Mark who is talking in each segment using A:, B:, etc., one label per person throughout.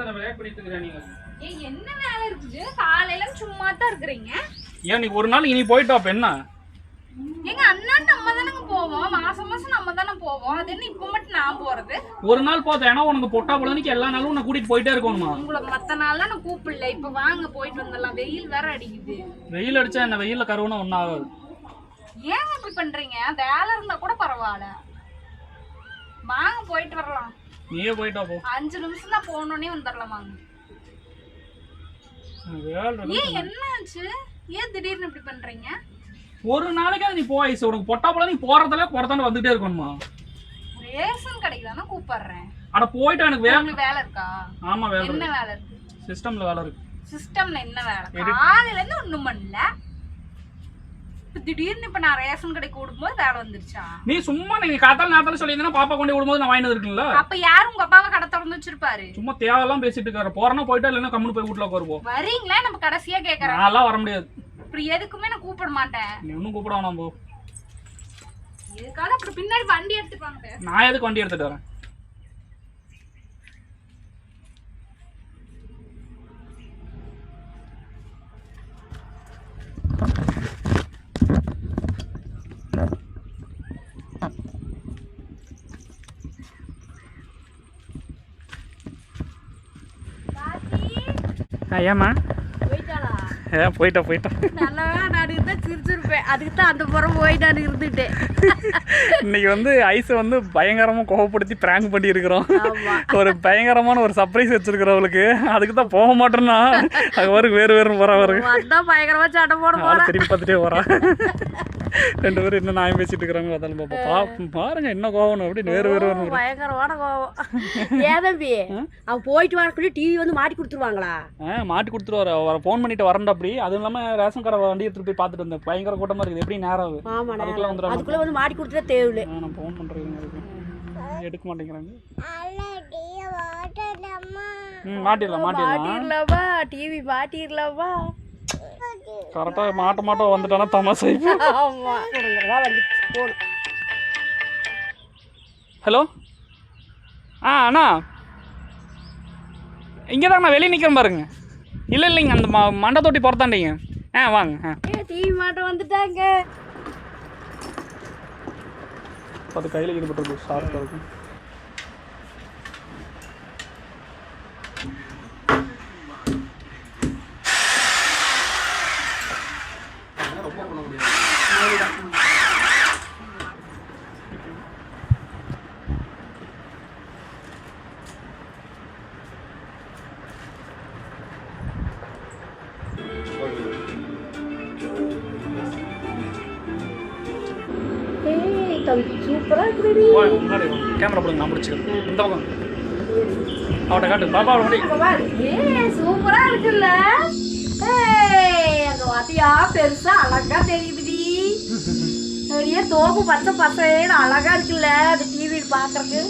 A: பண்ணிட்டு நீங்க?
B: ஏய் என்ன வேலை இருக்குது? காலையில சும்மா தான் இருக்கிறீங்க.
A: ஏன் நீ ஒரு நாள் இனி போயிட்டா அப்ப என்ன?
B: எங்க அண்ணா நம்ம தானங்க போவோம். மாசம் மாசம் நம்ம தானே போவோம். அது என்ன இப்ப மட்டும் நான் போறது?
A: ஒரு நாள் போதும் ஏன்னா உனக்கு பொட்டா பொழுதுக்கு எல்லா நாளும் உன்னை கூட்டிட்டு போயிட்டே இருக்கணுமா?
B: உங்களை மத்த நாள்லாம் நான் கூப்பிடல. இப்ப வாங்க போயிட்டு வந்துடலாம். வெயில் வேற அடிக்குது.
A: வெயில் அடிச்சா என்ன? வெயில்ல கருவுனா ஒன்றும் ஆகாது.
B: ஏங்க இப்படி பண்றீங்க? வேலை இருந்தா கூட பரவாயில்ல. வாங்க போயிட்டு வரலாம்.
A: நீயே போயிட்டா போ.
B: அஞ்சு நிமிஷம் தான் போனோடனே வந்துடலாம் வாங்க
A: வேலை இருக்கு.
B: ஏன் திடீர்னு இப்படி பண்றீங்க?
A: ஒரு நாளைக்காவது நீ போ ஐஸ். உனக்கு பொட்டா போல நீ போறதுல போறதான வந்துட்டே இருக்கணுமா?
B: ரேஷன் கடைக்கு தானே கூப்பிடுறேன்.
A: அட போயிட்டா எனக்கு வேலை
B: வேலை இருக்கா?
A: ஆமா வேலை
B: என்ன வேலை இருக்கு?
A: சிஸ்டம்ல வேலை இருக்கு.
B: சிஸ்டம்ல என்ன வேலை? காலையில இருந்து ஒண்ணும் பண்ணல. இப்ப திடீர்னு இப்ப நான் ரேஷன் கடைக்கு கூடும்போது வேலை வந்துருச்சா?
A: நீ சும்மா நீங்க காத்தால நேரத்துல சொல்லியிருந்தா பாப்பா கொண்டு விடும்போது நான் வாங்கிட்டு இருக்குல்ல
B: அப்ப யாரும் உங்க அப்பாவை கடை திறந்து வச்சிருப்பாரு?
A: சும்மா தேவையெல்லாம் பேசிட்டு இருக்காரு. போறனா போயிட்டா இல்லைன்னா கம்முனு போய் வீட்டுல உட்காருப்போம்
B: வரீங்களா? நம்ம கடைசியா கேக்குறேன்.
A: நான்லாம் வர முடியாது.
B: இப்படி எதுக்குமே நான் கூப்பிட மாட்டேன்.
A: நீ ஒன்றும் கூப்பிட வேணாம் போ.
B: எதுக்காக அப்புறம் பின்னாடி வண்டி எடுத்துப்பாங்க
A: நான் எதுக்கு வண்டி எடுத்துட்டு வரேன்? ஏமா ஏ போயிட்டா போயிட்டா.
B: நல்லா நான் இருந்தா சிரிச்சிருப்பேன். அதுக்கு தான் அந்த புறம் போய் நான் இருந்துட்டேன்
A: இன்னைக்கு வந்து ஐஸை வந்து பயங்கரமா கோவப்படுத்தி பிராங்க் பண்ணி இருக்கிறோம்
B: ஆமா.
A: ஒரு பயங்கரமான ஒரு சர்ப்ரைஸ் வச்சிருக்கிறோம் அவளுக்கு. அதுக்கு தான் போக மாட்டேன்னா அது வரைக்கும் வேறு வேறு போறா வருங்க
B: வந்தா பயங்கரமா சட்டை போட
A: திரும்பி பார்த்துட்டே வரா ரெண்டு பேரும் என்ன நியாயம் பேசிட்டு இருக்கிறாங்க அதாலும் பாப்பா பா பாருங்க என்ன கோவம் அப்படின்னு வேறு வேறு வேறு
C: பயங்கரமான கோவம். ஏன் தம்பி அவன் போயிட்டு வரக்குள்ளே டிவி வந்து மாட்டி கொடுத்துருவாங்களா?
A: ஆ மாட்டி கொடுத்துருவாரு. அவர் ஃபோன் பண்ணிட்டு வரண்டா அப்படி. அதுவும் இல்லாமல் ரேஷன் கடை வண்டி எடுத்துட்டு போய் பார்த்துட்டு வந்தேன். பயங்கர கூட்டமாக இருக்குது. எப்படி நேரம் ஆகுது அதுக்குள்ள வந்துடுறாங்க.
C: அதுக்குள்ள வந்து மாட்டி கொடுத்துட்டா தேவையில்லை.
A: நான் ஃபோன் பண்ணுறேன் எடுக்க மாட்டேங்கிறாங்க. மாட்டிடலாம் மாட்டிடலாம்.
C: மாட்டிடலாமா? டிவி மாட்டிடலாமா?
A: கரெக்டாக மாட்ட மாட்ட வந்துட்டானா தமாசை ஹலோ? ஆ அண்ணா. இங்கே தான் நான் வெளியே நிற்கிறேன் பாருங்க. இல்லை இல்லைங்க அந்த மண்டை தொட்டி புறத்தாண்டிங்க ஆ வாங்க ஆ.
C: டிவி மாட்ட வந்துட்டாங்க.
A: அது கையில் ஈடுபட்டிருக்கு ஷார்ப்பாக இருக்கும்
C: தம்பி சூப்பரா இருக்குடி.
A: கேமரா போடுங்க நான் பிடிச்சிக்கிறேன். இந்த பக்கம். அவட்ட காட்டு. பாப்பா முன்னாடி
C: ஏ சூப்பரா இருக்குல்ல. அங்க வாத்தியா பெருசா அழகா தெரியுதுடி. அப்படியே தோப்பு பச்சை பசேன்னு அழகா இருக்குல்ல அந்த டிவி பாக்குறதுக்கு.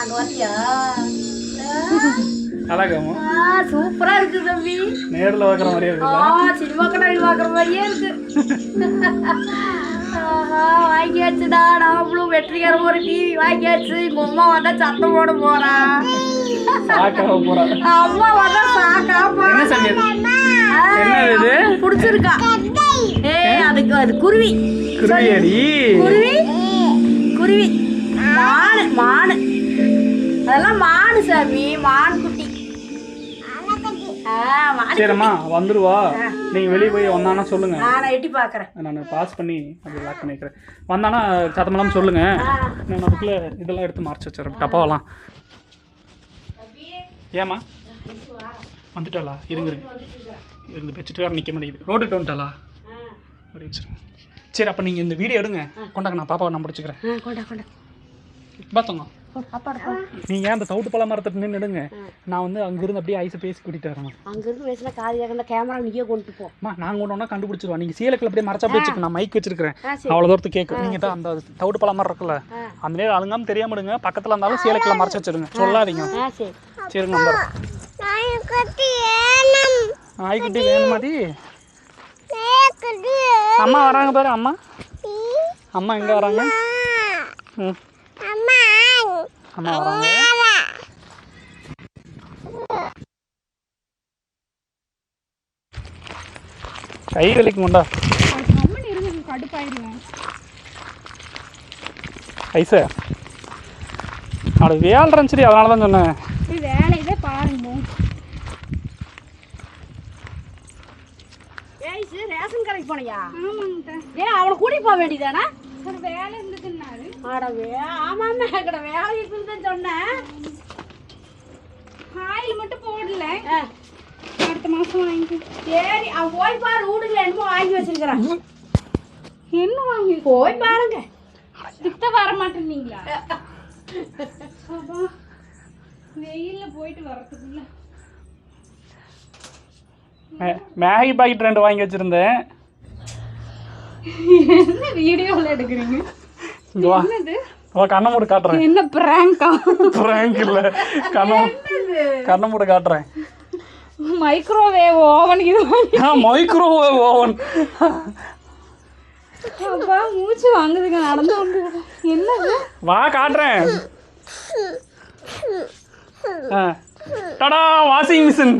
C: அங்க வாத்தியா
A: அழகாமா
C: சூப்பரா இருக்கு தம்பி.
A: நேரில் வைக்கிற மாதிரியே
C: ஆ
A: இருக்குது
C: சினிமா கண்ணாடி பாக்குற மாதிரியே இருக்கு. ஆஹா வாங்கியாச்சுடா. நாமளும் வெற்றிகரமா ஒரு டிவி வாங்கியாச்சு. எங்க அம்மா வந்தா சத்தம் போட போறா. அம்மா வந்தா சாக்கா
A: இது?
C: புடிச்சிருக்கா. ஏய் அதுக்கு அது குருவி.
A: குருவியடி
C: குருவி? குருவி. மானு மானு. அதெல்லாம் மானு சாமி. மான்
A: சரிம்மா வந்துருவா. நீங்கள் வெளியே போய் வந்தானா சொல்லுங்க.
C: நான் எட்டி பாக்குறேன்
A: நான் பாஸ் பண்ணி அப்படி லாக் பண்ணி வைக்கிறேன். வந்தானா சத்தமெல்லாம் சொல்லுங்க. நான் அதுக்குள்ளே இதெல்லாம் எடுத்து மறைச்சு வச்சிடறேன். டப்பாவெல்லாம். ஏம்மா? வந்துட்டாளா? இருங்க. இருந்து வச்சுட்டு வேறு நிற்க மாட்டேங்குது. ரோட்டுக்கு வந்துட்டாளா? அப்படி வச்சிருங்க. சரி அப்போ நீங்கள் இந்த வீடியோ எடுங்க. கொண்டாங்க நான் பாப்பாவை நான்
C: கொண்டா
A: பார்த்தோங்க நீங்கள் அந்த தவிட்டு பழ மரத்தை நின்று எடுங்க நான் வந்து அங்கேருந்து அப்படியே ஐஸை பேசி கூட்டிகிட்டு வரேன்.
C: அங்க இருந்து பேசினா காது கேட்கற கேமரா நீயே கொண்டு போ.
A: அம்மா நாங்கள் கொண்டு வந்தா கண்டுபிடிச்சிருவோம். நீங்கள் சீலக்கில் அப்படியே மறைச்சா வச்சுக்க நான் மைக் வச்சிருக்கிறேன். அவ்வளோ தூரத்துக்கு கேட்கும் நீங்கள் தான் அந்த தவிட்டு பழ மரம் இருக்குல்ல. அந்த நேரம் அழுங்காம தெரியாம எடுங்க பக்கத்தில் இருந்தாலும் சீலக்கில் மறைச்சு வச்சிருங்க. சொல்லாதீங்க. சரிங்க நாய்க்குட்டி வேணுமாடி அம்மா வராங்க பாரு அம்மா. அம்மா எங்கே வராங்க? ம். அம்மா வராங்க. கை
B: வலிக்குமாண்டா. கடுப்பாயிடுவேன்
A: ஐசா. அப்படி வேலை இருந்துச்சு அதனால தான் சொன்னேன்.
B: வேலை இதே பாருங்க.
C: ரேஷன் கடைக்கு போனியா?
B: ஆமாங்க
C: ஏ அவளை கூட்டிட்டு போக வேண்டியதானா
B: வேலை இருந்து
C: ஆடவே ஆமாம் கடை வேலை இருக்குன்னு தான் சொன்னேன்.
B: ஆயில் மட்டும் போடல. அடுத்த மாசம் வாங்கி
C: சரி அவன் போய் பாரு வீடுல என்னமோ வாங்கி வச்சிருக்கிறான்
B: என்ன வாங்கி
C: போய் பாருங்க.
B: திட்ட வர மாட்டேன்னீங்களா? வெயில்ல போயிட்டு வரதுக்குள்ள
A: மே- மேகி பாக்கெட் ரெண்டு வாங்கி வச்சுருந்தேன்.
B: என்ன வீடியோவில் எடுக்கிறீங்க?
A: வா. கண்ணை மூடு காட்டுறேன்.
B: என்ன பிராங்கா
A: பிராங்க் இல்லை. கண்ணை கண்ணை மூடு காட்டுறேன்.
B: மைக்ரோவேவ் ஓவன் இது
A: மைக்ரோவேவ் ஓவன்
B: அப்பா மூச்சு வாங்குதுங்க நடந்து வந்து என்னது?
A: வா காட்டுறேன். டடா வாஷிங் மிஷின்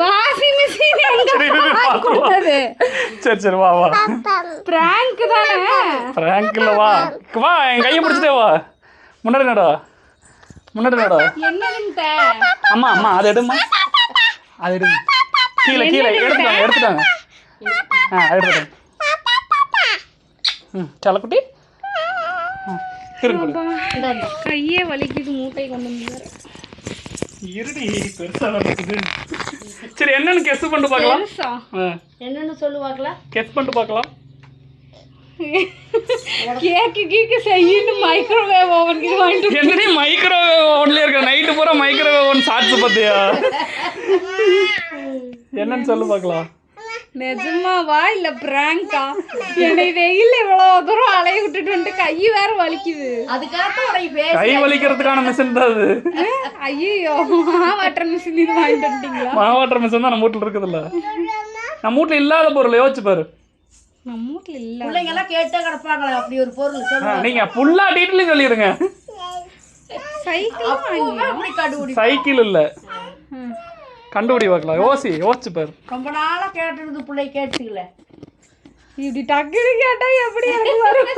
B: வாஷிங் மிஷின் எங்க கொடுத்தது
A: சரி சரி வா வா
B: பிராங்க் தானே
A: பிராங்க் இல்லை வா வா என் கையை பிடிச்சிட்டே வா முன்னாடி நடா முன்னாடி நடா
B: என்னதுன்ட்ட
A: அம்மா அம்மா அதை எடும்மா அது எடுங்க கீழே கீழே எடுத்துட்டாங்க எடுத்துட்டாங்க ஆ எடுத்துட்டாங்க ம் செல்லக்குட்டி ஆ, இருங்க கொடு.
B: கையே வலிக்குது மூட்டை கொண்டு வந்து
A: இருடி பெருசா நடக்குது சரி என்னன்னு கெஸ் பண்ணிட்டு பார்க்கலாம்.
C: என்னன்னு சொல்லுவாங்களா
A: கெஸ் பண்ணிட்டு பார்க்கலாம்.
B: கேக்கு கீக்கு செய்யணும் மைக்ரோவேவ் ஓவன் இது வாங்கிட்டு
A: என்னடி மைக்ரோவேவ் ஓவன்ல இருக்க? பூரா மைக்ரோவேவ் ஓவன் ஷார்ட்ஸ் பார்த்தியா? என்னன்னு சொல்லு பார்க்கலாம்.
B: நிஜமாவா இல்ல பிராங்கா? என்னை வெயில் இவ்வளவு தூரம் அலைய விட்டுட்டு வந்துட்டு கை வேற வலிக்குது.
C: அதுக்காக
A: கை வலிக்கிறதுக்கான மிஷின் தான் அது.
B: ஐயோ வாட்டர் மிஷின் இது வாங்கிட்டு வந்துட்டீங்களா?
A: மாவாட்டர் மிஷின் தான் நம்ம வீட்டில் இருக்குதுல்ல. நம்ம வீட்டில் இல்லாத பொருள் யோசிச்சு பாரு.
B: நம்ம வீட்டுல இல்ல.
C: பிள்ளைங்க எல்லாம் கேட்டே கிடப்பாங்களே அப்படி ஒரு பொருள்
A: ஆ,
C: சொல்லுவாங்க
A: நீங்க ஃபுல்லா டீட்டெயிலும் சொல்லிடுங்க
B: சைக்கிள்
A: சைக்கிள் இல்ல. கண்டுபிடி பார்க்கலாம். யோசி யோசிச்சு பாரு.
C: ரொம்ப நாளா கேட்டுருது பிள்ளை கேட்டுக்கல.
B: இப்படி டக்குனு கேட்டா எப்படி எனக்கு வரும்?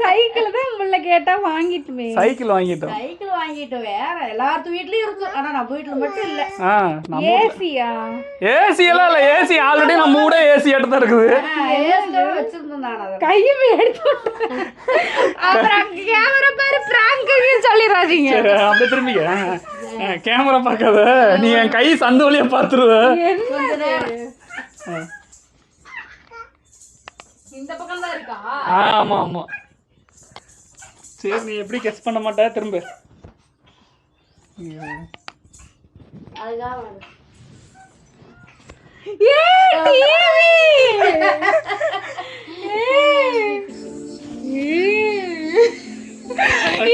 B: சைக்கிள் தான் முள்ள கேட்டா வாங்கிட்டுமே.
A: சைக்கிள் வாங்கிட்டோம்.
C: சைக்கிள் வாங்கிட்டு வேற எல்லாத்து வீட்லயும் இருக்கு. ஆனா நம்ம வீட்டுல மட்டும் இல்ல.
B: ஏசியா?
A: ஏசி எல்லாம் இல்லை. ஏசி ஆல்ரெடி நம்ம கூட ஏசி எடுத்து தான் இருக்குது.
C: ஏசியோட வச்சிருந்தேன் நான் அதை.
B: கையை எடுத்து. அப்புறம் கேமரா பாரு பிராங்க் சொல்லிடாதீங்க
A: அப்படியே திரும்பிக்க. கேமரா பார்க்காத. நீ என் கை சந்து வழியா ஆ.
B: இந்த பக்கம் தான் இருக்கா
A: ஆமா ஆமா. சரி நீ எப்படி கெஸ் பண்ண மாட்ட? திரும்ப.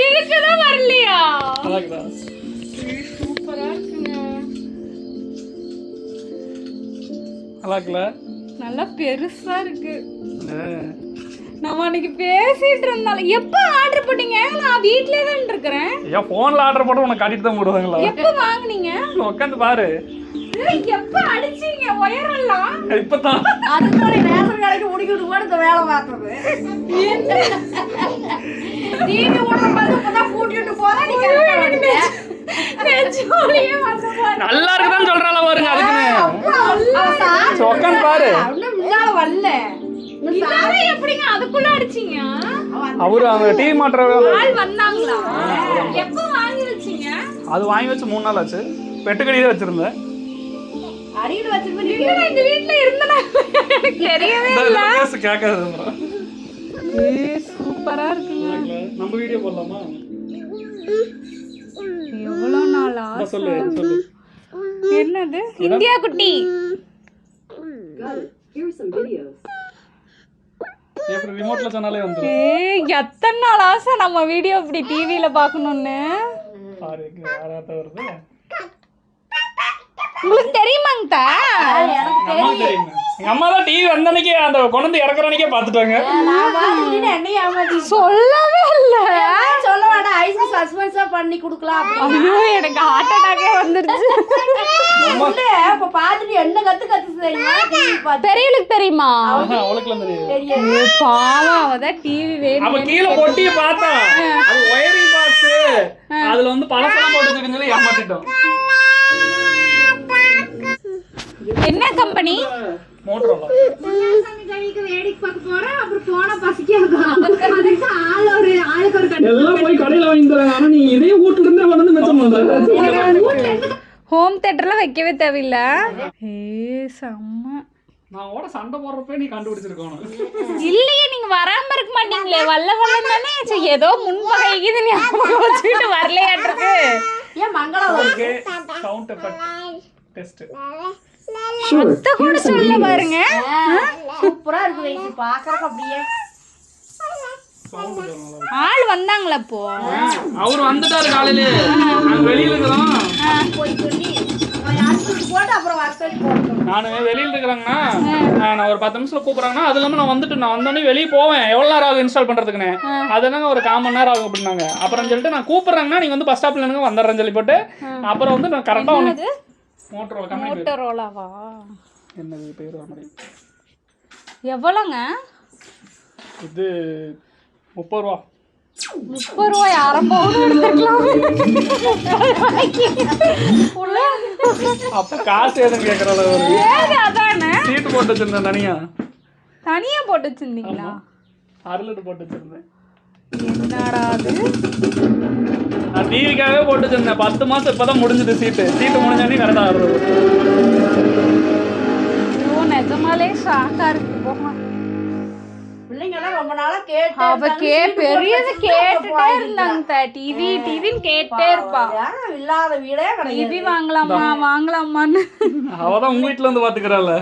B: இதுக்குதான் வரலையா? சூப்பரா இருக்குங்க.
A: நல்லா இருக்குல்ல
B: நல்லா பெருசா இருக்கு. நம்ம அன்னைக்கு பேசிட்டு இருந்தாலும் எப்ப ஆர்டர் போட்டீங்க? நான் வீட்லயே தான் இருக்கிறேன்
A: ஏன் ஃபோனில் ஆர்டர் போட்டு உனக்கு காட்டிட்டு தான் போடுவாங்களா?
B: எப்ப வாங்குனீங்க?
A: உட்காந்து பாரு.
B: எப்ப அடிச்சீங்க? உயரம்லாம்.
A: இப்போ தான்
C: அதுக்கு ரேஷன் கடைக்கு முடிக்கிட்டு கூட இந்த வேலை பார்த்தது. டிவி ஓடுற மாதிரி இப்பதான் கூட்டிட்டு போறா. நீ கரெக்டா வந்துட்ட.
B: நெஜமாலியே வந்த மாதிரி.
A: நல்லா இருக்குதான்னு சொல்றாள பாருங்க அதுக்குன்னு. உட்காந்து பாரு.
C: வரல.
B: எப்படிங்க அதுக்குள்ள அடிச்சீங்க?
C: அவன்
A: அவரு அவங்க டிவி மாட்டுற
B: ஆள் வந்தாங்களா? எப்ப வாங்கி வச்சீங்க?
A: அது வாங்கி வச்சு மூணு நாள் ஆச்சு. பெட்டுக்கடி தான் வச்சிருந்தேன்.
B: இந்த வீட்ல இருந்தேனா? எனக்கு தெரியவே
A: பேசு கேட்காது. அப்புறம்.
B: சூப்பரா இருக்குங்க.
A: நம்ம வீடியோ போடலாமா?
B: எவ்வளவு நாளா
A: அதான் சொல்லு சொல்லு.
B: என்னது? இந்தியா குட்டி.
A: எப்படி ரிமோட்ல சொன்னாலே
B: எத்தனை நாள் ஆசை நம்ம வீடியோ இப்படி டிவியில பார்க்கணும்னு?
A: பாரு வருது?
B: உங்களுக்கு தெரியுமாங்க
A: எங்க அம்மா தான் டிவி வந்த அன்னைக்கே அந்த கொண்டு வந்து இறக்குற அன்னைக்கே
C: ஏமாத்தி
B: சொல்லவே இல்ல.
C: சொல்ல வேண்டாம் ஐஸ்க்கு சஸ்பென்ஸா பண்ணி கொடுக்கலாம்.
B: ஐயோ எனக்கு ஹார்ட் அட்டாக்கே வந்துருச்சு.
C: இப்ப பாத்துட்டு என்ன கத்து கத்து.
B: பெரியவளுக்கு தெரியுமா? பாவம் அவதான் டிவி வேணும்
A: அவ கீழே பொட்டிய பார்த்தா அது ஒயரிங் பாக்ஸ் அதுல வந்து பழசெல்லாம் போட்டு சொல்லி ஏமாத்திட்டோம்.
B: என்ன கம்பெனி? ஹோம் தியேட்டர்ல வைக்கவே தேவையில்ல. ஏ செம்ம.
A: நான் ஓட சண்டை போடுறப்ப நீ கண்டுபிடிச்சிருக்கணும்.
B: இல்லையே நீங்க வராம இருக்க மாட்டீங்களே. வல்ல வல்ல தானே ஏதோ முன்பகை இது ஞாபகம் வச்சுக்கிட்டு வரலையாட்டிருக்கு
C: ஏன் மங்களம்? வருது?
A: ஓகே சவுண்ட் எஃபெக்ட் டெஸ்ட்
B: அத்தை கூட சொல்ல பாருங்க.
C: சூப்பரா இருக்கு வயசு பாக்குறக்கு அப்படியே.
B: ஆள் வந்தாங்களா இப்போ?
A: அவர் வந்துட்டாரு காலையில. நாங்க வெளியில இருக்கிறோம்.
C: போய் சொல்லி.
A: வெளியில இருக்கிறேங்கன்னா நான் ஒரு பத்து நிமிஷத்துல கூப்பிடுறாங்கன்னா அது இல்லாம நான் வந்துட்டு நான் வந்தோடனே வெளியே போவேன். எவ்வளவு நேரம் ஆகும் இன்ஸ்டால் பண்றதுக்குன்னு? அது என்னங்க ஒரு கால் மணி நேரம் ஆகும் அப்படின்னாங்க. அப்புறம் சொல்லிட்டு நான் கூப்பிடுறாங்கன்னா நீங்க வந்து பஸ் ஸ்டாப்ல எனக்கு வந்துடுறேன்னு சொல்லி போட்டு அப்புறம் வந்து நான் கரெக்டா வந்து கம்பெனி
B: மோட்டரோலாவா
A: என்னது பேர்? மாதிரி
B: எவ்வளோங்க?
A: இது முப்பது ரூபா.
B: முப்பது ரூபாய். அரை பவுன் எடுத்துக்கலாம்.
A: அப்ப காசு எதுவும் கேட்கற அளவு
B: அதானே?
A: சீட்டு போட்டு வச்சிருந்தேன் தனியா?
B: தனியா போட்டு வச்சிருந்தீங்களா?
A: அரை லிட்டர் போட்டு வச்சிருந்தேன்.
B: என்னடா அது
A: நான் டிவிக்காகவே போட்டு வச்சிருந்தேன். பத்து மாசம் இப்பதான் முடிஞ்சது சீட்டு சீட்டு முடிஞ்சோடனே கரெக்டா ஆடுறது
B: ஐயோ நிஜமாலே ஷாக்கா இருக்கு. போமா
C: பிள்ளைங்க எல்லாம் ரொம்ப நாளா கேட்டு
B: அவ கே பெரியது கேட்டுட்டே இருந்தாங்க. டிவி டிவின்னு கேட்டே இருப்பா.
C: யாரும் இல்லாத வீடே கிடையாது.
B: டிவி வாங்கலாமா வாங்கலாமான்னு.
A: அவதான் உங்க வீட்டுல வந்து பாத்துக்கிறாள்.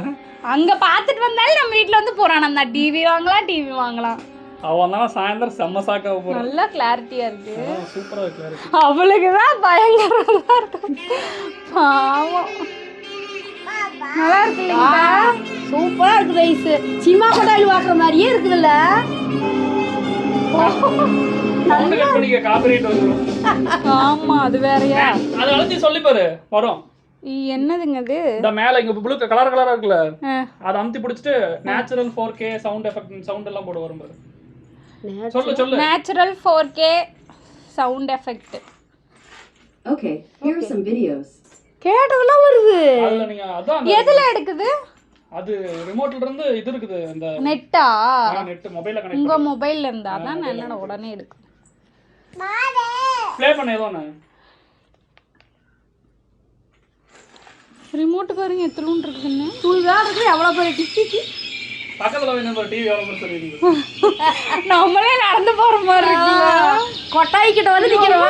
B: அங்க பாத்துட்டு வந்தாலும் நம்ம வீட்ல வந்து போறான். டிவி வாங்கலாம் டிவி வாங்கலாம்.
A: அவன் தான் சாயந்தரம் செம்ம சாக்க போறான்.
B: நல்லா கிளாரிட்டியா இருக்கு.
A: சூப்பரா இருக்கு
B: அவளுக்கு தான் பயங்கரமா இருக்கும் பாவம். நல்லா இருக்கு இல்லைங்களா?
C: சூப்பரா இருக்கு வயசு சினிமா கொட்டாயில் பாக்குற மாதிரியே இருக்குதுல்ல.
B: ஆமா அது வேறயா?
A: அதை அழுத்தி சொல்லி பாரு வரும்.
B: என்னதுங்க அது?
A: இந்த மேல இங்க ப்ளூ கலர் கலரா இருக்குல்ல. அதை அமுத்தி பிடிச்சிட்டு natural four K sound effect sound எல்லாம் போட வரும் பாரு. சொல்லு சொல்லு.
B: Natural four K sound effect
D: Okay, here are some videos.
C: கேட்டதெல்லாம் வருது.
A: அதுல நீங்க அதான் அந்த-
B: எதுல எடுக்குது?
A: அது ரிமோட்ல இருந்து இது இருக்குது அந்த
B: நெட்டா?
A: நெட் மொபைல்ல கனெக்ட்
B: உங்க மொபைல்ல இருந்தா தான் நான் என்னோட உடனே எடுக்கும்.
A: ப்ளே பண்ண ஏதோ
B: ரிமோட் பாருங்க எத்தலூன் இருக்குன்னு?
C: துணிதான் இருக்குது எவ்வளவு பெரிய டிக்கி
B: நம்மளே நடந்து போற மாதிரி இருக்குல்ல.
C: கொட்டாய் கிட்ட வந்து நிக்கிறோம்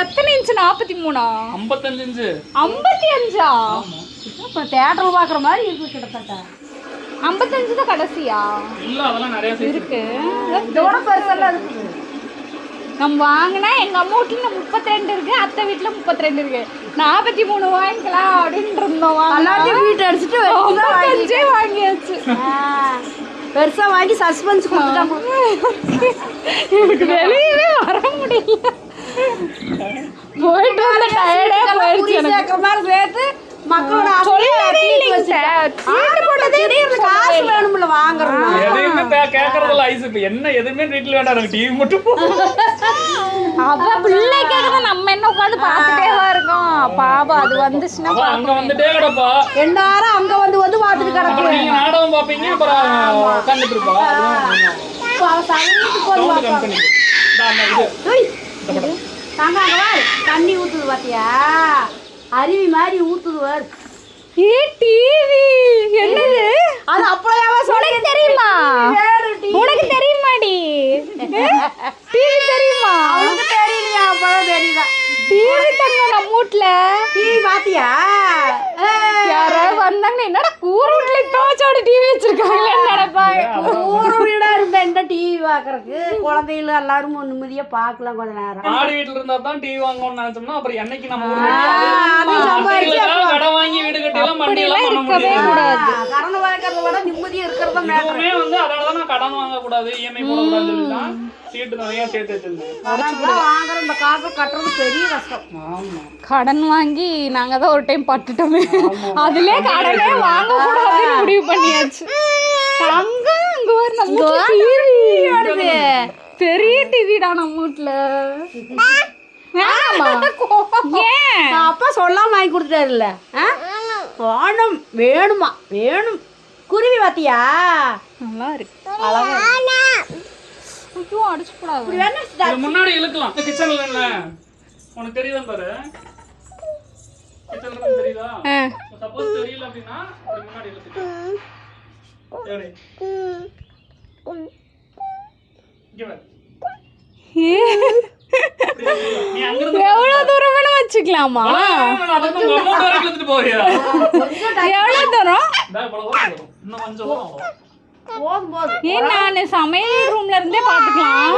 B: எத்தனை இன்ச்சு நாற்பத்தி மூணா?
A: ஐம்பத்தஞ்சு இன்ச்சு
B: ஐம்பத்தி அஞ்சா?
C: இப்ப தேட்டர்ல பாக்குற மாதிரி இருக்கு கிட்டத்தட்ட.
B: ஐம்பத்தஞ்சு தான் கடைசியா?
A: இல்ல அதெல்லாம் நிறைய இருக்கு.
B: இருக்கு.
C: இதோட பெருசெல்லாம் இருக்குது
B: நம்ம வாங்கினா எங்க அம்மா வீட்டுல முப்பத்தி ரெண்டு இருக்கு அத்தை வீட்டுல முப்பத்தி ரெண்டு இருக்கு. நாற்பத்தி மூணு வாங்கிக்கலாம் அப்படின்னு இருந்தோம்.
C: எல்லாத்தையும் வீட்டு அடிச்சுட்டு
B: வாங்கியாச்சு.
C: ஆ, பெருசா வாங்கி சஸ்பென்ஸ்
B: எனக்கு வெளியவே வர முடியல. போயிட்டு வந்த டயர்டே போயிடுச்சு
C: சேர்த்து மக்களோட
B: சொல்லவே இல்லைங்க. சார்.
C: காசு வேணும்ல வாங்குறோம்
A: ஐஸ் இப்ப என்ன எதுவுமே வீட்டுல வேண்டாம். எனக்கு டிவி மட்டும்
B: நம்ம என்ன உட்காந்து பார்த்துட்டே தான் இருக்கோம். பாபா அது வந்துச்சுன்னா
A: அங்க வந்துட்டே கிடப்பா.
C: எல்லாரும் அங்க வந்து வந்து பார்த்துட்டு கிடக்கு
A: நீங்க நாடகம் பாப்பீங்க அப்புறம் இருப்பா.
C: அவ தண்ணி ஊத்துது பாத்தியா? அருவி மாதிரி ஊத்துது
B: ஏ டிவி என்னது?
C: அது அப்படியாவா
B: உனக்கு தெரியுமா? உனக்கு தெரியுமாடி? டிவி தெரியுமா?
C: அவனுக்கு தெரியலையா? அப்பதான் தெரியுதா?
B: டிவி தங்க நம்ம வீட்ல.
C: டிவி பாத்தியா?
B: யாராவது வந்தாங்கன்னா என்னடா கூற வீட்ல தோச்சோட டிவி வச்சிருக்காங்களேன்னு நினைப்பாங்க
C: ஊரு வீடா இருந்தா என்ன டிவி பாக்குறதுக்கு குழந்தைகள் எல்லாரும் நிம்மதியா பார்க்கலாம் கொஞ்ச நேரம்.
A: மாடி வீட்டுல இருந்தா தான் டிவி வாங்கணும்னு நினைச்சோம்னா அப்புறம் என்னைக்கு நம்ம கடன் வாங்கி வீடு கட்டி எல்லாம் பண்ணி எல்லாம் பண்ண
B: இருக்கவே
A: முடியாது.
B: கூடாது.
C: கரண்ட் வளர்க்கறத விட நிம்மதியா இருக்கிறத மேட்டர்
A: இதுவுமே வந்து அதனால தான் நான் கடன் இஎம்ஐ தான் சீட்டு நிறைய சேர்த்து வச்சிருந்தேன்.
C: வாங்குற இந்த காசை கட்டுறது பெரிய கஷ்டம்.
A: ஆமா.
B: கடன் வாங்கி நாங்க தான் ஒரு டைம் பட்டுட்டோமே. அதுலயே கடனே வாங்க கூடாதுன்னு முடிவு பண்ணியாச்சு. அங்க ஒரு நம்ம டிவி வருது. பெரிய டிவிடா நம்ம வீட்ல? ஏன்?
C: அப்பா சொல்லாம வாங்கி கொடுத்துட்டாருல்ல. ஆ? வேணும் வேணுமா? வேணும். குருவி பாத்தியா?
B: நல்லா இருக்கு. அழகா. ஐயோ அடிச்சு
A: முன்னாடி இழுக்கலாம். கிச்சன்ல இல்ல. உனக்கு தெரியுதா பாரு? கிச்சன்ல இருந்து தெரியுதா? சப்போஸ் தெரியல அப்படின்னா அப்படி முன்னாடி இழுத்துக்கலாம்.
B: எவ்வளவு தூரம் வேணா வச்சுக்கலாமா எவ்வளவு தூரம் ஏன் நான் சமையல் ரூம்ல இருந்தே பாத்துக்கலாம்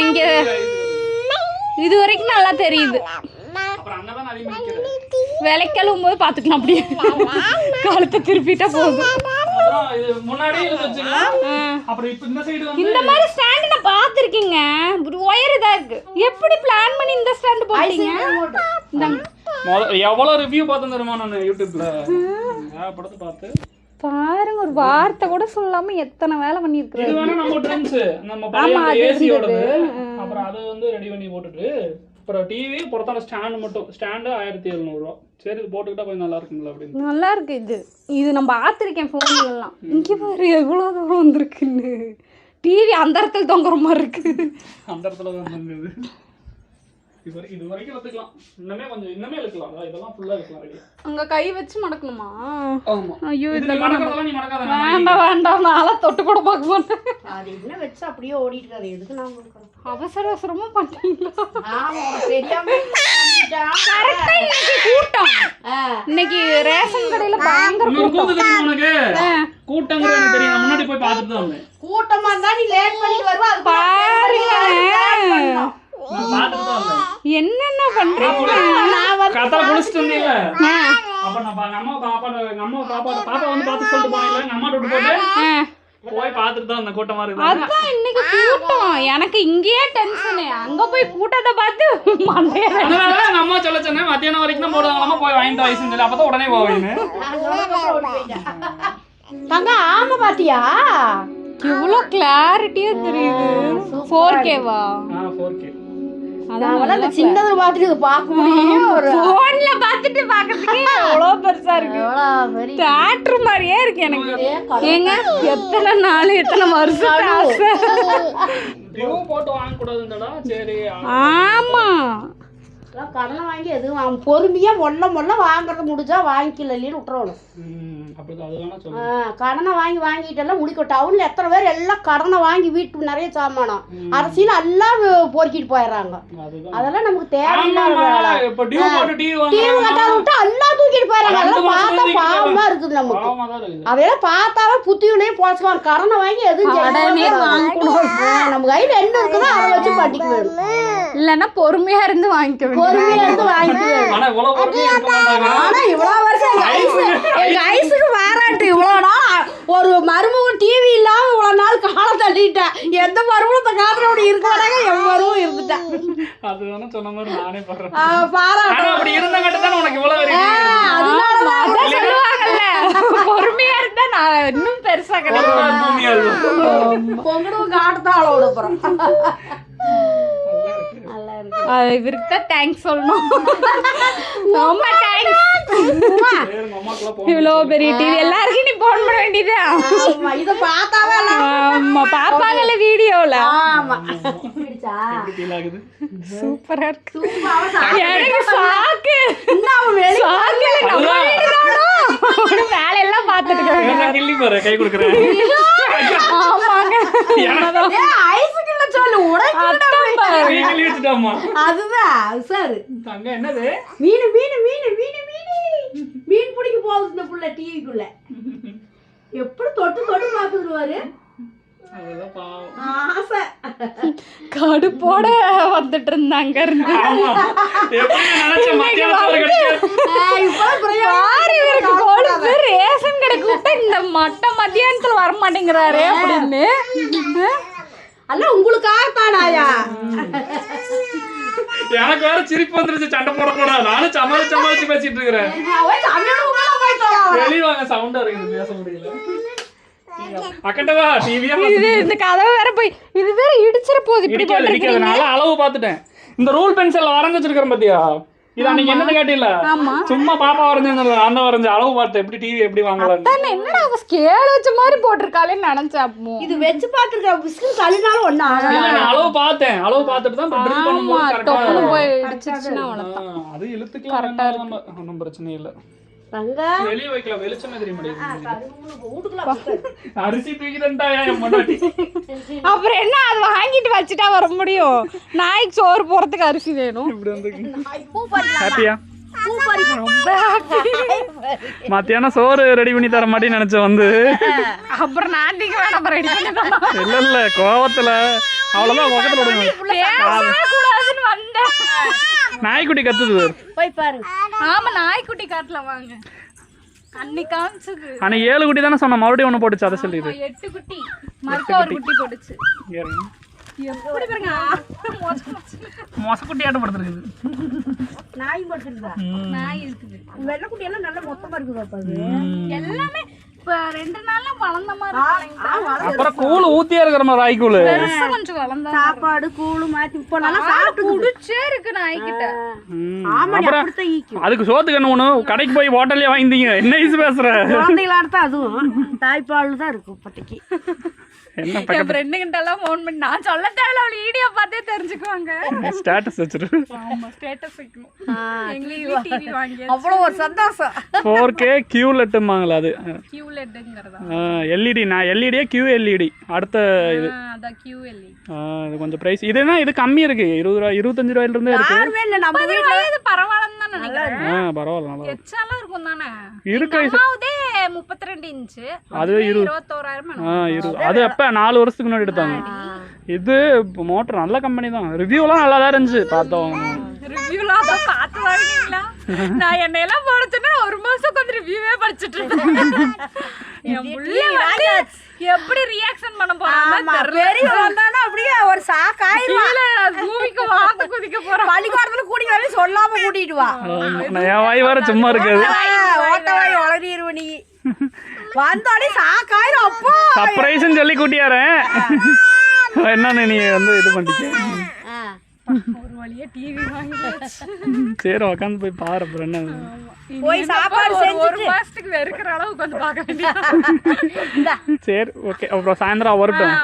B: இங்க இது வரைக்கும் நல்லா தெரியுது விலைக்கழுவும் போது பாத்துக்கலாம் அப்படியே. கழுத்தை திருப்பிட்டா போதும்.
A: இந்த சைடு வந்து
B: இந்த மாதிரி ஸ்டாண்ட் நான் பாத்திருக்கீங்க ஒயர் இதா இருக்கு. எப்படி பிளான் பண்ணி இந்த ஸ்டாண்ட் போட்டீங்க?
A: எவ்வளவு ரிவ்யூ பார்த்தேன் தெரியுமா நான் யூடியூப்ல? படத்தை பார்த்து.
B: பாருங்க ஒரு வார்த்தை கூட சொல்லாம எத்தனை வேலை பண்ணிருக்குறாரு
A: இது வேணா நம்ம ட்ரெண்ட்ஸ் நம்ம
B: ஆமா, அது
A: பழைய ஏசியோடது
B: இருந்தது.
A: அப்புறம் அதை வந்து ரெடி பண்ணி போட்டுட்டு. அப்புறம் டிவி புறத்தால ஸ்டாண்ட் மட்டும். ஸ்டாண்டு ஆயிரத்தி எழுநூறுவா. சரி இது போட்டுக்கிட்டா கொஞ்சம் நல்லா இருக்குங்களா அப்படின்னு.
B: நல்லா இருக்கு இது இது நான் பார்த்துருக்கேன் ஃபோன்ல எல்லாம். இங்க பாரு எவ்வளவு தூரம் வந்திருக்குன்னு. டிவி அந்த இடத்துல தொங்குற மாதிரி இருக்கு.
A: அந்த இடத்துல தான் இருந்தது இது வரை- இது வரைக்கும் எடுத்துக்கலாம் இன்னமே கொஞ்சம் இன்னமே இழுக்கலாம் அதான் இதெல்லாம் ஃபுல்லா இருக்கலாம் ரெடி
B: அங்க கை வச்சு மடக்கணுமா?
A: ஆமா.
B: ஐயோ
A: மடக்கிறதெல்லாம் நீ மடக்காத
B: வேண்டாம் வேண்டாம் தொட்டு கூட பார்க்க மாட்டேன்.
C: அது என்ன வச்சு அப்படியே ஓடிட்டு எதுக்கு நான்
B: அவசர அவசரமா
C: ஆமா தெரியாம.
B: கரெக்டா இன்னைக்கு கூட்டம்.
C: ஆ.
B: இன்னைக்கு ரேஷன் கடையில பயங்கர
A: தெரியும் உனக்கு? கூட்டங்கிறது எனக்கு தெரியும். நான் முன்னாடி போய் பார்த்துட்டு தான் வந்தேன்.
C: கூட்டமா இருந்தா நீ லேட் பண்ணிட்டு வருவ. அது
B: பாருங்க. என்னென்ன பண்றீங்க?
A: அப்ப நான் அம்மா எங்க அம்மா பாப்பா வந்து பார்த்து சொல்லிட்டு போனீங்கல்ல எங்க அம்மா விட்டு போட்டு
B: ஆ.
A: போய் பார்த்துட்டு தான் அந்த கூட்டமா இருக்குது
B: அதான் இன்னைக்கு கூட்டம். எனக்கு இங்கேயே டென்ஷனு அங்க போய் கூட்டத்தை பார்த்து
A: அதனால எங்க அம்மா சொல்ல சொன்னேன் மத்தியானம் வரைக்கும் தான் போடுவாங்களாமா போய் வாங்கிட்டு வயசுன்னு சொல்லி. அப்பதான் உடனே
C: போயிட்டேன். தங்க ஆமா பாத்தியா?
B: கிளாரிட்டியா தெரியுது. ஃபோர் கேவா
A: ஆ ஃபோர் கே
C: நாங்களாம் இந்த சின்னதை பார்த்துட்டு பார்க்க முடியும் ஒரு
B: ஃபோன்ல பார்த்துட்டு பார்க்கறதுக்கு எவ்வளோ பெருசா இருக்கு. தியேட்டர் மாதிரியே இருக்கு எனக்கு. ஏங்க எத்தனை நாள் எத்தனை வருஷம் ஆசை. ஆமா.
C: கடனை வாங்கி எதுவும் பொறுமையா மொல்ல மொல்ல வாங்குறது முடிஞ்சா வாங்கிக்கல இல்லைன்னு விட்டுறணும் கடனை வாங்கி வாங்கிட்டெல்லாம் முடிக்கும் டவுன்ல எத்தனை பேர் எல்லாம் கடனை வாங்கி வீட்டுக்கு நிறைய சாமானம். அரசியல் எல்லாம் பொறுக்கிட்டு போயிடுறாங்க. அதெல்லாம் நமக்கு தேவையில்லாத
A: இப்ப டியூ போட்டு டிவி
C: கட்டாத விட்டு எல்லாம் தூக்கிட்டு போயிடுறாங்க. அதெல்லாம் பார்த்தா பாவமா இருக்குது நமக்கு. அதையெல்லாம் பார்த்தாவே புத்தியுள்ளே போச்சுக்கலாம் கடனை வாங்கி எதுவும். நம்ம கையில என்ன இருக்குதோ அதை வச்சு பண்ணிக்க வேணும்.
B: இல்லைன்னா பொறுமையா இருந்து வாங்கிக்க வேண்டியது.
C: பொறுமையா இருந்து வாங்கிக்க வேணும்.
A: ஆனா இவ்வளவு
C: வருஷம் எங்க ஐஸ் ஐஸுக்கு பாராட்டு இவ்வளவு நாள் ஒரு மருமகன் டிவி இல்லாம இவ்வளவு நாள் காலம் தள்ளிட்டேன். எந்த மருமகத்தை காத்துல அப்படி இருக்க மாட்டாங்க என் மருமகம் இருந்துட்டேன்.
A: அது வேணா சொன்ன மாதிரி நானே பண்றேன்
C: ஆ, பாராட்டு.
A: அப்படி இருந்தங்காட்டு தான் உனக்கு
B: சொல்லுவாங்கல்ல. பொறுமையா இருந்தா நான் இன்னும் பெருசா கிடையாது
C: பொங்கலும் காட்டுதான்
A: நல்லா இருக்கு
B: இவருக்கு தான் தேங்க்ஸ் சொல்லணும். ரொம்ப தேங்க்ஸ் இவ்வளோ பெரிய டிவி எல்லாருக்கும் நீ போன் பண்ண வேண்டியதா
C: ஆமா, இத பார்த்தாவே எல்லாம்
B: ஆமா பாப்பாங்கல்ல வீடியோல.
C: ஆமா.
B: சூப்பரா இருக்கு. எனக்கு சாக்கு சாக்கு. வீடு வேலையெல்லாம் பார்த்துட்டு இருக்காங்க.
A: கை கொடுக்குறேன்.
B: ஆமாங்க.
C: அதுதான் சார்.
A: என்னது?
C: மீன் மீன் மீன் மீன் மீன். மீன் பிடிக்க போகுது இந்த டிவிக்குள்ள எப்படி தொட்டு தொட்டு பாக்குதுருவாரு
B: கடுப்போட வந்துட்டு இருந்தாங்க இருந்து
A: ரேஷன் கடைக்கு இந்த மட்ட
C: மத்தியானத்துல வர
B: மாட்டேங்கிறாரு அப்படின்னு.
C: அல்ல உங்களுக்காக தானாயா
A: எனக்கு வேற சிரிப்பு வந்துருச்சு. சண்டை போடக்கூடாது நானும் சமாளிச்சு சமாளிச்சு பேசிட்டு இருக்கிறேன்.
C: அவன் தமிழ் உங்களை போயிட்டோம்
A: வெளிய வாங்க சவுண்டா இருக்குது. பேச முடியல.
B: இந்த கதவை வேற போய் இது வேற இடிச்சிட போகுது. இப்படி
A: அளவு பார்த்துட்டேன். இந்த ரூல் பென்சில்ல வரைஞ்சு வச்சிருக்கிறேன் பாத்தியா? இது அன்னைக்கு என்னன்னு கேட்டில
B: ஆமா.
A: சும்மா பாப்பா வரைஞ்சது அந்த வரைஞ்ச அளவு பார்த்து எப்படி டிவி எப்படி வாங்கலாம்
B: என்னடா அவ ஸ்கேல் வச்ச மாதிரி போட்டிருக்காளேன்னு நினைச்சேன் அப்போ
C: இது வச்சு பார்த்துருக்க பிஸ்கட் கழினாலும் ஒண்ணா?
A: அளவு பார்த்தேன். அளவு பார்த்துட்டு தான் ட்ரில் பண்ணும்போது
B: டொப்புன்னு
A: கரெக்டா
B: போய் இடிச்சிருச்சுன்னா அவ்வளவுதான்.
A: அது இழுத்துக்கலாம். வேண்டாம் நம்ம ஒன்றும் பிரச்சனை இல்ல. வெளிய வைக்கலாம் வெளிச்சமே தெரிய மாட்டேங்குது
C: வீட்டுக்குள்ள
A: அரிசி தூக்கிட்டா என் முன்னாடி
B: அப்புறம் என்ன அது வாங்கிட்டு வச்சுட்டா வர முடியும்? நாய்க்கு சோறு போறதுக்கு அரிசி வேணும்.
A: இப்படி வந்து
C: பூ பறிக்கலாம்
A: ஹாப்பியா
C: பூ பறிக்கணும்
B: ரொம்ப.
A: மத்தியானம் சோறு ரெடி பண்ணி தர மாட்டேன்னு நினைச்சேன் வந்து.
B: அப்புறம் நான் நீங்க வேணாம் ரெடி பண்ணி.
A: இல்ல இல்ல கோவத்துல. அவ்வளவுதான் பக்கத்துல விடுங்க.
B: வந்தேன்.
A: நாய்க்குட்டி கத்துது.
C: போய் பாருங்க
B: ஆமா நாய்க்குட்டி காட்டல வாங்க. அன்னைக்கு
A: ஏழு குட்டி தானே சொன்ன மறுபடியும் ஒண்ணு போட்டுச்சு அதை சொல்லிடு.
B: ஆமா, எட்டு குட்டி. மறுக்க ஒரு குட்டி. போட்டுச்சு. எப்படி பாருங்க.
A: மொசக்குட்டி ஆட்டம் படுத்துருக்குது
C: நாய் படுத்துருக்கா
B: நாய் இருக்குது.
C: வெள்ளக்குட்டி எல்லாம் நல்ல மொத்தமா இருக்குது அப்ப அது.
B: எல்லாமே இப்ப ரெண்டு நாள்ல வளர்ந்த மாதிரி.
A: அப்புறம் கூழ் ஊத்தியா இருக்கிற மாதிரி ராய்க்கூழ்
B: பெருசா கொஞ்சம் வளர்ந்தா
C: சாப்பாடு கூழு மாத்தி இப்ப நல்லா சாப்பிட்டு
B: குடிச்சே இருக்கு நாய்கிட்ட.
C: ஆமா
A: அதுக்கு சோத்துக்கு என்ன ஒண்ணு? கடைக்கு போய் ஹோட்டல்லே வாங்கிட்டீங்க. என்ன பேசுற?
C: குழந்தைகளாட தான் அதுவும். தாய்ப்பால் தான் இருக்கும் இப்போதைக்கு.
A: என்ன
B: என் ஃப்ரெண்டுகிட்ட எல்லாம் ஃபோன் பண்ணி நான் சொல்ல தேவையில்ல அவள் வீடியோ பார்த்தே தெரிஞ்சுக்குவாங்க.
A: ஸ்டேட்டஸ் வச்சிரு
B: ஆமா ஸ்டேட்டஸ் வைக்கணும். எங்களுக்கு டிவி வாங்கி
C: அவ்வளோ ஒரு சந்தோஷம்.
A: ஃபோர் கே கியூலெட்டுமாங்களா அது.
B: கியூலெட்டுங்கிறதா
A: எல்இடி நான் எல்இடியே கியூ எல்இடி அடுத்த இது.
B: அதான் கியூஎல்இ
A: ஆ, இது கொஞ்சம் ப்ரைஸ் இதுனா இது கம்மி இருக்கு. இருபது ரூபா இருபத்தஞ்சு ரூபாயில இருந்தே இருக்கு
C: இல்லை நம்ம வீட்டில்
B: இது பரவாயில்லன்னு தான் நினைக்கிறேன்.
A: ஆ பரவாயில்ல நல்லா இருக்கு.
B: எச்சாலாம் இருக்கும் தானே?
A: இருக்கு.
B: அம்மாவதே முப்பத்தி ரெண்டு இன்ச்சு
A: அது இரு
B: இருபத்தோராயிரம்
A: ஆ இரு அது எப்போ? நாலு வருஷத்துக்கு முன்னாடி எடுத்தாங்க. இது மோட்டர் நல்ல கம்பெனி தான். ரிவ்யூலாம் நல்லா தான் இருந்துச்சு. பார்த்தோம்.
B: ரிவ்யூலாம் தான் பார்த்து வாங்கினீங்களா? நான் என்னையெல்லாம் போடச்சுன்னா ஒரு மாசம் உட்காந்து ரிவ்யூவே படிச்சுட்டு இருந்தேன். என் புள்ள வந்து எப்படி ரியாக்ஷன் பண்ண போறாங்க
C: பெரிய வந்தானா அப்படியே ஒரு சாக்கு ஆயிரும்
B: மூவிக்கு வாங்க குதிக்க போறான்.
C: பள்ளிக்கூடத்துல கூட்டி வரி சொல்லாம கூட்டிட்டு வா.
A: நான் வாய் வேற சும்மா இருக்காது.
C: ஓட்டவாய் வளரிடுவ நீ. வந்தோடனே சாக்காயிரும் அப்போ.
A: சர்ப்ரைஸ்னு சொல்லி கூட்டியாரேன் என்னன்னு நீ வந்து இது பண்ணிக்க.
B: ஒரு வழியா டிவி வாங்கி
A: சரி உக்காந்து போய் பாரு அப்புறம் என்ன?
C: போய் சாப்பாடு
B: ஒரு- ஒரு மாசத்துக்கு வெறுக்கிற அளவுக்கு வந்து பார்க்க வேண்டியது.
A: சரி ஓகே அப்புறம் சாயந்தரம் வரட்டும்.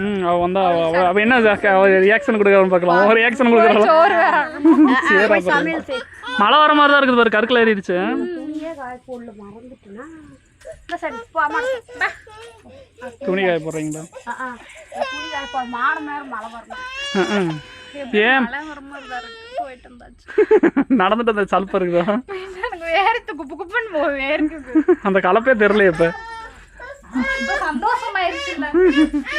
A: ம் அவ வந்தா அவ- என்ன ரியாக்ஷன் கொடுக்குறான்னு பார்க்கலாம். அவன் ரியாக்ஷன்
B: வேற.
A: சரி மழை வர மாதிரி தான் இருக்குது பாரு கருக்கில் ஏறிடுச்சு.
C: காய போடல மறந்துட்டுனா? சரி
A: துணி காய போடுறீங்களா.
C: துணி காய போட மாட நேரம் மழை வரணும்.
A: ஏன்?
B: போயிட்டு இருந்தாச்சு
A: நடந்துட்டு அந்த சலுப்பு இருக்குதா?
B: எனக்கு வேர்த்து குப்பு குப்புன்னு போ வேர்க்குது.
A: அந்த கலப்பே தெரியல இப்ப.
B: இப்ப சந்தோஷமாயிருச்சுல்ல.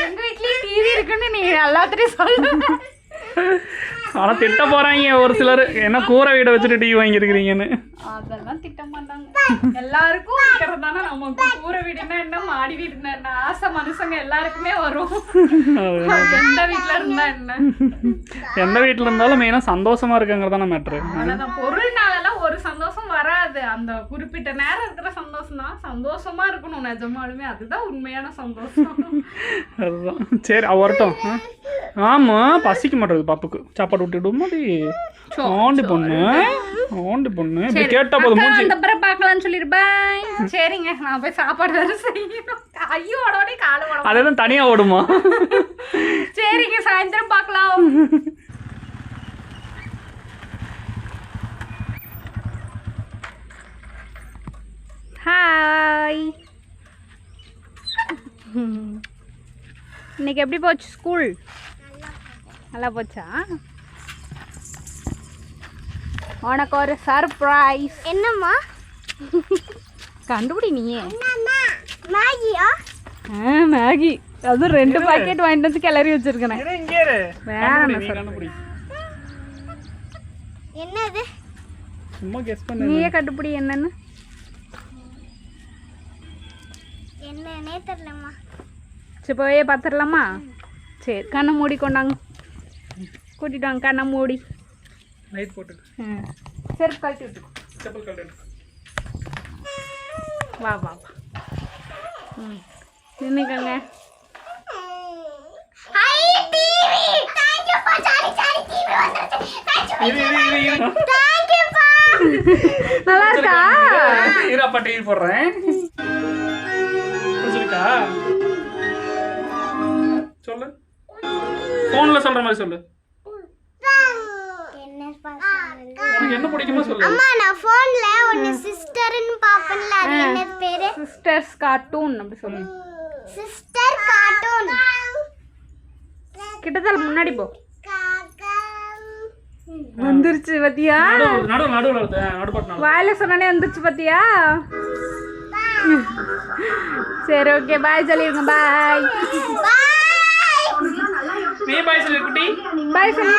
B: எங்க வீட்லயும் டிவி இருக்குன்னு நீ எல்லாத்திலையும் சொல்லு
A: ஆனா திட்ட போறாங்க ஒரு சிலர். என்ன கூரை வீடை வச்சுட்டு டிவி வாங்கியிருக்கிறீங்கன்னு.
B: அதெல்லாம் திட்ட மாட்டாங்க. எல்லாருக்கும் இருக்கிறது தானே நமக்கு கூரை வீடுனா என்ன மாடி வீடுனா என்ன? ஆசை மனுஷங்க எல்லாருக்குமே வரும். எந்த வீட்ல இருந்தா என்ன?
A: எந்த வீட்டில் இருந்தாலும் மெயினாக சந்தோஷமா இருக்குங்கிறதான மேட்ரு
B: வராது அந்த குறிப்பிட்ட நேரம் இருக்கிற சந்தோஷம் தான் சந்தோஷமா இருக்கணும் நிஜமாலுமே. அதுதான் உண்மையான சந்தோஷம்.
A: அதுதான். சரி அவ வரட்டும்? ஆமா பசிக்க மாட்டேங்குது பாப்புக்கு. சாப்பாடு விட்டுடும் மாதிரி ஆண்டு பொண்ணு. ஆண்டு பொண்ணு. இப்படி கேட்டா போதும் மூஞ்சி.
B: அந்த பிறகு பார்க்கலாம்னு சொல்லிடு பாய் சரிங்க நான் போய் சாப்பாடு வேற செய்யணும். ஐயோ உடனே காலை
A: அதெல்லாம் தனியா ஓடுமா?
B: சரிங்க சாயந்தரம் பார்க்கலாம். ஹாய் இன்னைக்கு எப்படி போச்சு ஸ்கூல் நல்லா போச்சா? உனக்கு ஒரு சர்ப்ரைஸ்
E: என்னம்மா?
B: கண்டுபிடி நீயே.
E: மேகியா?
B: ஆ மேகி. அதுவும் ரெண்டு பாக்கெட் வாங்கிட்டு வந்து கிளறி வச்சிருக்கேன்.
A: இங்கே
B: வேற
E: என்னது?
A: சும்மா கெஸ் பண்ணு
B: நீயே கண்டுபிடி என்னன்னு.
E: என்னன்னே தெரியலம்மா.
B: சரி போய் பார்த்துடலாமா? சரி கண்ணை மூடி கொண்டாங்க. கூட்டிட்டு வாங்க கண்ணை மூடி.
A: லைட் போட்டு
B: ம் செருப்பு கழட்டி விட்டு
A: செப்பல் கட்டு
B: வா வா வா. ம். நின்றுக்கங்க
E: சாரி சாரி
B: நல்லா இருக்கா?
A: இரு அப்பா டிவி போடுறேன். பிடிச்சிருக்கா சொல்லு. ஃபோன்ல சொல்ற மாதிரி சொல்லு.
E: என்ன பாக்குறது
A: உனக்கு என்ன பிடிக்குமோ சொல்லு.
E: அம்மா நான் போன்ல ஒன்னு சிஸ்டர்னு பாப்பேன்ல அது என்ன பேரு?
B: சிஸ்டர்ஸ் கார்ட்டூன் அப்படி சொல்லு.
E: சிஸ்டர் கார்ட்டூன்
B: கிட்டத்தட்ட முன்னாடி போ. வந்துருச்சு பத்தியா?
A: நடுவு நடுவு நடுவு
B: வாயில சொன்னானே வந்துருச்சு பத்தியா? சரி ஓகே பாய் சொல்லிருங்க பாய்
A: நீ பாய் சொல்லு குட்டி.
B: பாய் சொல்லி